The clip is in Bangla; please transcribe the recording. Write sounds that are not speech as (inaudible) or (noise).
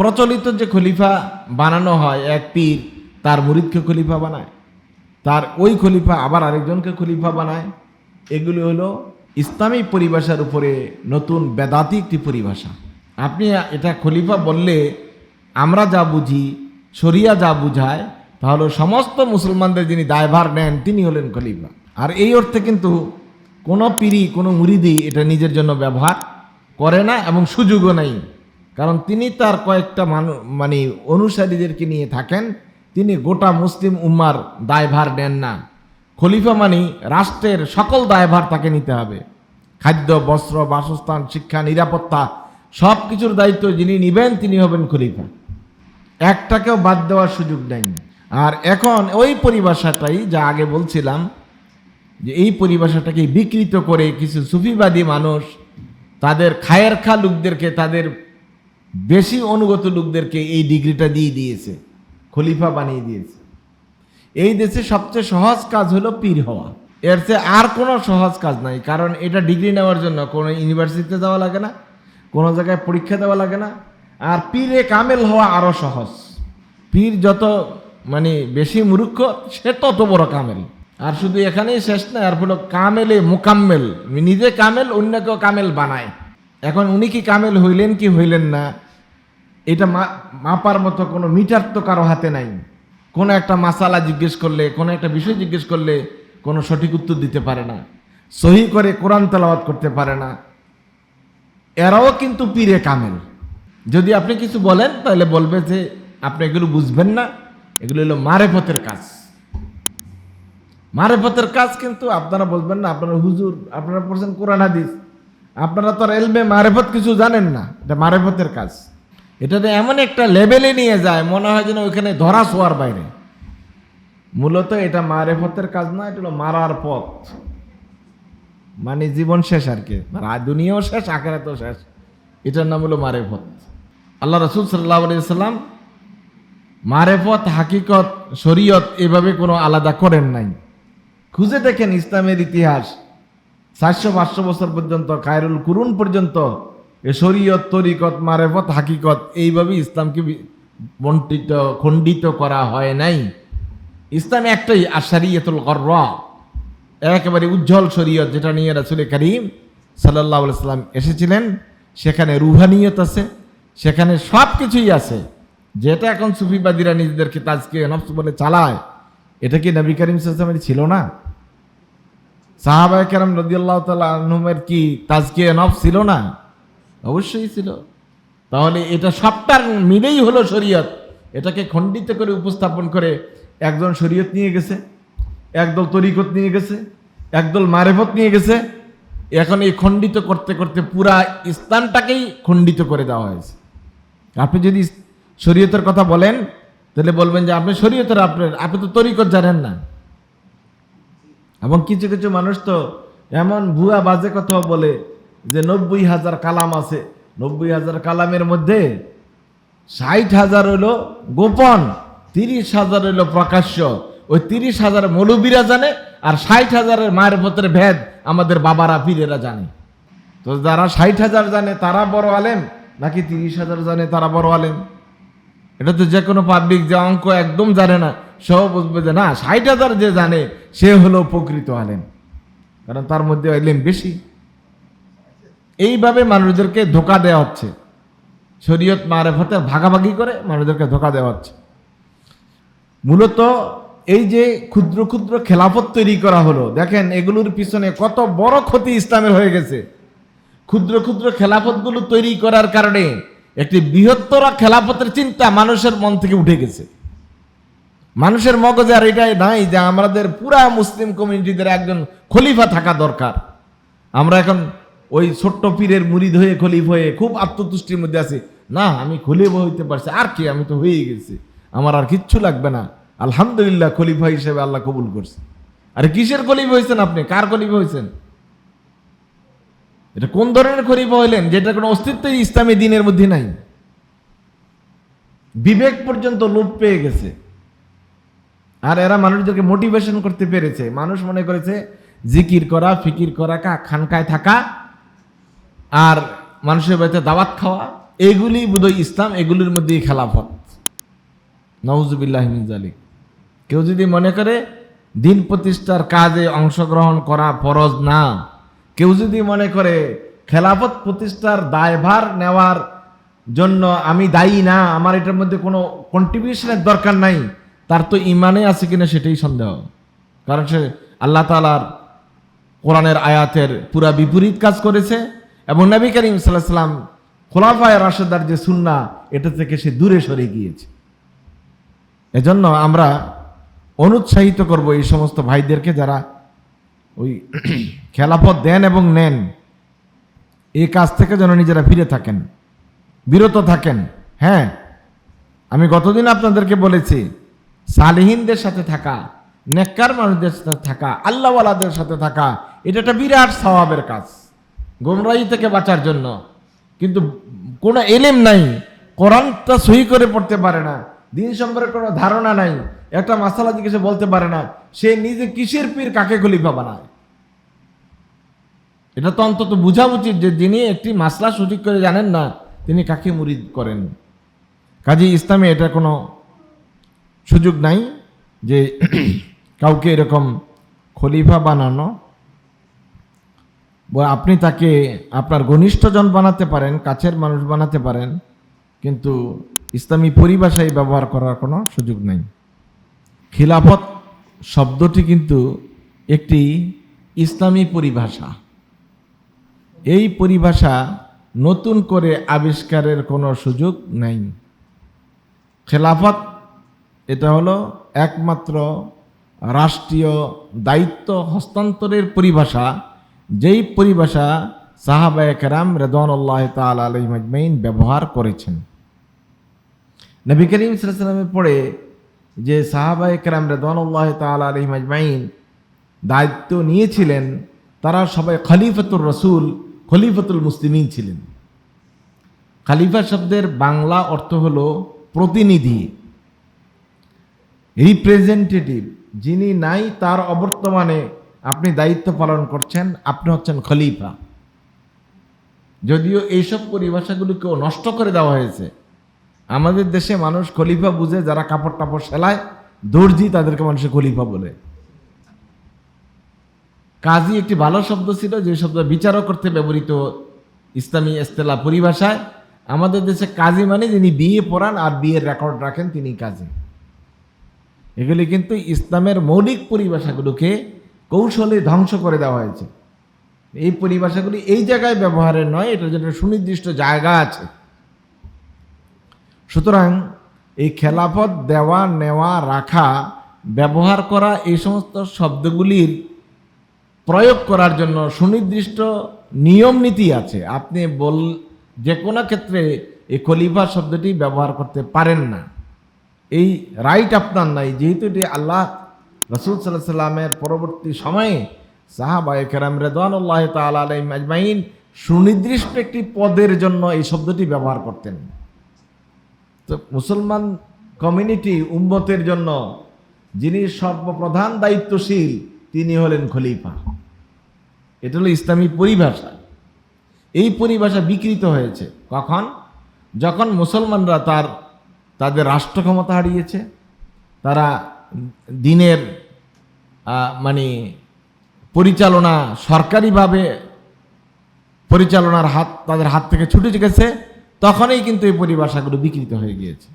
প্রচলিত যে খলিফা বানানো হয়, এক পীর, তার মুরিদকে খলিফা বানায়, তার ওই খলিফা আবার আরেকজনকে খলিফা বানায়। এগুলি হলো ইসলামী পরিভাষার উপরে নতুন বেদাতি একটি পরিভাষা। আপনি এটা খলিফা বললে আমরা যা বুঝি, শরিয়া যা বুঝায়, তাহলে সমস্ত মুসলমানদের যিনি দায়ভার নেন, তিনি হলেন খলিফা। আর এই অর্থে কিন্তু কোনো পিড়ি কোনো মুরিদি এটা নিজের জন্য ব্যবহার করে না এবং সুযোগও নেই। কারণ তিনি তার কয়েকটা মানু মানে অনুসারীদেরকে নিয়ে থাকেন। তিনি গোটা মুসলিম উম্মার দায়ভার নেন না। খলিফা মানি রাষ্ট্রের সকল দায়ভার তাকে নিতে হবে। খাদ্য, বস্ত্র, বাসস্থান, শিক্ষা, নিরাপত্তা সব কিছুর দায়িত্ব যিনি নেবেন তিনি হবেন খলিফা। একটাকেও বাদ দেওয়ার সুযোগ নেই আর এখন ওই পরিভাষাটাই যা আগে বলছিলাম, যে এই পরিভাষাটাকে বিকৃত করে কিছু সুফিবাদী মানুষ তাদের খায়ের খা লোকদেরকে তাদের বেশি অনুগত লোকদেরকে এই ডিগ্রিটা দিয়ে দিয়েছে, খলিফা বানিয়ে দিয়েছে। এই দেশে সবচেয়ে সহজ কাজ হলো পীর হওয়া। এর চেয়ে আর কোনো সহজ কাজ নাই, কারণ এটা ডিগ্রি নেওয়ার জন্য কোনো ইউনিভার্সিটিতে যাওয়া লাগে না, কোনো জায়গায় পরীক্ষা দেওয়া লাগে না, আর পীরে কামেল হওয়া আরও সহজ। পীর যত মানে বেশি মূর্খ, সে তত বড় কামেল। আর শুধু এখানেই শেষ না আর হলো কামেলে মোকাম্মেল, নিজে কামেল, অন্যকেও কামেল বানায়। এখন উনি কি কামেল হইলেন কি হইলেন না, এটা মাপার মতো কোনো মিটার তো কারও হাতে নাই। কোনো একটা মাসালা জিজ্ঞেস করলে, কোনো একটা বিষয় জিজ্ঞেস করলে কোনো সঠিক উত্তর দিতে পারে না, সহি করে কোরআন তেলাওয়াত করতে পারে না। এরাও কিন্তু পীরে কামেল। যদি আপনি কিছু বলেন, তাহলে বলবে যে আপনি এগুলো বুঝবেন না, এগুলো হলো মারেফতের কাজ। মারেফতের কাজ কিন্তু আপনারা বলবেন না, আপনারা হুজুর, আপনারা পড়ছেন কোরআন হাদিস। আপনারা তো এলমে মারেফত কিছু জানেন না, এটা মারেফতের কাজ। এটাতে এমন একটা লেভেলে নিয়ে যায়, মনে হয় যেন ওইখানে ধরা শোয়ার বাইরে। মূলত এটা মারেফতের কাজ না, এটা হলো মারার পথ। মানে জীবন শেষ আর কি আর দুনিয়াও শেষ, আখেরাতেও শেষ। এটার নাম হলো মারেফত। আল্লাহ রসুল সাল্লাহ সাল্লাম মারেফত, হাকিকত, শরীয়ত এভাবে কোনো আলাদা করেন নাই। খুঁজে দেখেন ইসলামের ইতিহাস। চারশো পাঁচশো বছর পর্যন্ত কায়রুল কুরুন পর্যন্ত এ শরীয়ত, তরিকত, মারেফত, হাকিকত এইভাবে ইসলামকে বন্টিত খণ্ডিত করা হয় নাই। ইসলাম একটাই আশারি আশারিয়তুল গর্রা, একেবারে উজ্জ্বল শরীয়ত, যেটা নিয়ে রাসুল করিম সাল্লাহ সাল্লাম এসেছিলেন। সেখানে রুহানিয়ত আছে, সেখানে সব কিছুই আছে। যেটা এখন সুফিবাদীরা নিজেদেরকে তাজকে নফস বলে চালায়, এটা কি নবী করিম সাল্লামের ছিল না? সাহাবায় কেরাম রদিয়াল্লাহ তালা আনহুমের কি তাজকে নফস ছিল না? অবশ্যই ছিল। তাহলে এটা সবটার মিলেই হলো শরীয়ত। এটাকে খণ্ডিত করে উপস্থাপন করে একজন শরীয়ত নিয়ে গেছে, একদল তরিকত নিয়ে গেছে, একদল মারেফত নিয়ে গেছে। এখন এই খণ্ডিত করতে করতে পুরা ইসলামটাকেই খণ্ডিত করে দেওয়া হয়েছে। আপনি যদি শরীয়তের কথা বলেন, তাহলে বলবেন যে আপনি শরীয়তের আপনার আপনি তো তরিকত জানেন না। এবং কিছু কিছু মানুষ তো এমন ভুয়া বাজে কথা বলে যে নব্বই হাজার কালাম আছে। নব্বই হাজার কালামের মধ্যে ষাট হাজার হলো গোপন, তিরিশ হাজার হলো প্রকাশ্য। ওই তিরিশ হাজার মৌলবীরা জানে আর ষাট হাজারের মায়ের ভেতরে ভেদ আমাদের বাবারা, পীরেরা জানে। তো যারা ষাট হাজার জানে তারা বড় আলেম, নাকি তিরিশ হাজার জানে তারা বড় আলেম? এটা তো যে কোনো পাবলিক যে অঙ্ক একদম জানে না। সেও বুঝবে যে না, ষাট হাজার যে জানে, সে হলো প্রকৃত আলেম। কারণ তার মধ্যে এলেম বেশি। এইভাবে মানুষদেরকে ধোকা দেওয়া হচ্ছে। শরীয়ত মারেফতে ভাগাভাগি করে মানুষদেরকে ধোকা দেওয়া হচ্ছে। মূলত এই যে ক্ষুদ্র ক্ষুদ্র খেলাফত তৈরি করা হলো, দেখেন এগুলোর পিছনে কত বড় ক্ষতি ইসলামের হয়ে গেছে। ক্ষুদ্র ক্ষুদ্র খেলাফতগুলো তৈরি করার কারণে একটি বৃহত্তর খেলাফতের চিন্তা মানুষের মন থেকে উঠে গেছে। মানুষের মগজে আর এটাই নাই যে আমাদের পুরা মুসলিম কমিউনিটিদের একজন খলিফা থাকা দরকার। আমরা এখন ওই ছোট্ট পীরের মুরিদ হয়ে, খলিফ হয়ে খুব আত্মতুষ্টির মধ্যে আছি। না, আমি খলিফ হইতে পারছি। আর কি, আমি তো হয়ে গেছি। আমার আর কিচ্ছু লাগবে না। আলহামদুলিল্লাহ, খলিফা হিসেবে আল্লাহ কবুল করছে। আরে কিসের খলিফ হয়েছেন আপনি? কার খলিফা হয়েছেন এটা কোন ধরনের খলিফা হইলেন যেটা কোনো অস্তিত্বই ইসলামী দিনের মধ্যে নাই? বিবেক পর্যন্ত লোপ পেয়ে গেছে। আর এরা মানুষদেরকে মোটিভেশন করতে পেরেছে। মানুষ মনে করেছে, জিকির করা, ফিকির করা, কা খানকায় থাকা, আর মানুষের বাড়িতে দাওয়াত খাওয়া, এগুলি বোধহয় ইসলাম, এগুলির মধ্যেই খেলাফত। নওজুবিল্লাহ জালিক কেউ যদি মনে করে, দিন প্রতিষ্ঠার কাজে অংশগ্রহণ করা ফরজ না, কেউ যদি মনে করে, খেলাফত প্রতিষ্ঠার দায়ভার নেওয়ার জন্য আমি দায়ী না, আমার এটার মধ্যে কোনো কন্ট্রিবিউশনের দরকার নাই তার তো ইমানে আছে কিনা সেটাই সন্দেহ। কারণ সে আল্লাহ তালার কোরআনের আয়াতের পুরা বিপরীত কাজ করেছে এবং নবী করিম সাল্লাহ সাল্লাম খোলাফায় রাশেদার যে সুন্না এটা থেকে সে দূরে সরে গিয়েছে। এজন্য আমরা অনুৎসাহিত করব এই সমস্ত ভাইদেরকে যারা ওই (clears throat) খেলাপথ দেন এবং নেন। এই কাজ থেকে যেন নিজেরা ফিরে থাকেন, বিরত থাকেন। হ্যাঁ আমি গতদিন আপনাদেরকে বলেছি সালিহিনদের সাথে থাকা, নেককার মানুষদের সাথে থাকা, আল্লাহওয়ালাদের সাথে থাকা, এটা একটা বিরাট স্বভাবের কাজ। গোমরাই থেকে বাঁচার জন্য। কিন্তু কোনো এলেম নাই, কোরআনটা সহি করে পড়তে পারে না, দিন সম্পর্কে কোনো ধারণা নাই, একটা মাসালা জিজ্ঞেসে বলতে পারে না, সে নিজে কিসের পীর, কাকে খলিফা বানায়? এটা তো অন্তত বোঝা উচিত যে যিনি একটি মাসলা সঠিক করে জানেন না, তিনি কাকে মুরিদ করেন। কাজী ইসলামে এটা কোনো সুযোগ নাই যে কাউকে এরকম খলিফা বানানো। আপনি তাকে আপনার ঘনিষ্ঠজন বানাতে পারেন, কাছের মানুষ বানাতে পারেন, কিন্তু ইসলামী পরিভাষায় ব্যবহার করার কোনো সুযোগ নেই। খিলাফত শব্দটি কিন্তু একটি ইসলামী পরিভাষা। এই পরিভাষা নতুন করে আবিষ্কারের কোনো সুযোগ নেই। খেলাফত এটা হলো একমাত্র রাষ্ট্রীয় দায়িত্ব হস্তান্তরের পরিভাষা, যেই পরিভাষা সাহাবা একরাম রেদওয়ানুল্লাহ তাল আলহি মাজমাইন ব্যবহার করেছেন। নবী করিম সাল্লামের পরে যে সাহাবা একরাম রেদওয়ানুল্লাহ তাল আলহি মাজমাইন দায়িত্ব নিয়েছিলেন, তারা সবাই খলিফতুর রসুল, খলিফতুল মুসলিমিন ছিলেন। খালিফা শব্দের বাংলা অর্থ হলো প্রতিনিধি। রিপ্রেজেন্টেটিভ যিনি নাই, তার অবর্তমানে আপনি দায়িত্ব পালন করছেন, আপনি হচ্ছেন খলিফা। যদিও এইসব পরিভাষাগুলিকেও নষ্ট করে দেওয়া হয়েছে। আমাদের দেশে মানুষ খলিফা বুঝে যারা কাপড় টাপড় সেলায়, দর্জি তাদেরকে মানুষে খলিফা বলে। কাজী একটি ভালো শব্দ ছিল, যে শব্দ বিচারক করতে ব্যবহৃত ইসলামী ইস্তেলা পরিভাষায়। আমাদের দেশে কাজী মানে যিনি বিয়ে পড়ান আর বিয়ের রেকর্ড রাখেন, তিনি কাজী। এগুলি কিন্তু ইসলামের মৌলিক পরিভাষাগুলোকে কৌশলে ধ্বংস করে দেওয়া হয়েছে। এই পরিভাষাগুলি এই জায়গায় ব্যবহারের নয়, এটার জন্য সুনির্দিষ্ট জায়গা আছে। সুতরাং এই খেলাফত দেওয়া, নেওয়া, রাখা, ব্যবহার করা এই সমস্ত শব্দগুলির প্রয়োগ করার জন্য সুনির্দিষ্ট নিয়ম নীতি আছে। আপনি বল যে কোনো ক্ষেত্রে এই খলিফা শব্দটি ব্যবহার করতে পারেন না। এই রাইট আপনার নাই। যেহেতু এটি আল্লাহ রসুল সাল্লাহ সাল্লামের পরবর্তী সময়ে সাহাবায় কেরাম রেদানুল্লাহ তাল আজমাইন সুনির্দিষ্ট একটি পদের জন্য এই শব্দটি ব্যবহার করতেন। তো মুসলমান কমিউনিটি উম্মতের জন্য যিনি সর্বপ্রধান দায়িত্বশীল, তিনি হলেন খলিফা। এটা হলো ইসলামী পরিভাষা। এই পরিভাষা বিকৃত হয়েছে। কখন? যখন মুসলমানরা তার তাদের রাষ্ট্র ক্ষমতা হারিয়েছে, তারা দিনের মানে পরিচালনা সরকারিভাবে পরিচালনার হাত, তাদের হাত থেকে ছুটে গেছে, তখনই কিন্তু এই পরিভাষাগুলো বিকৃত হয়ে গিয়েছে।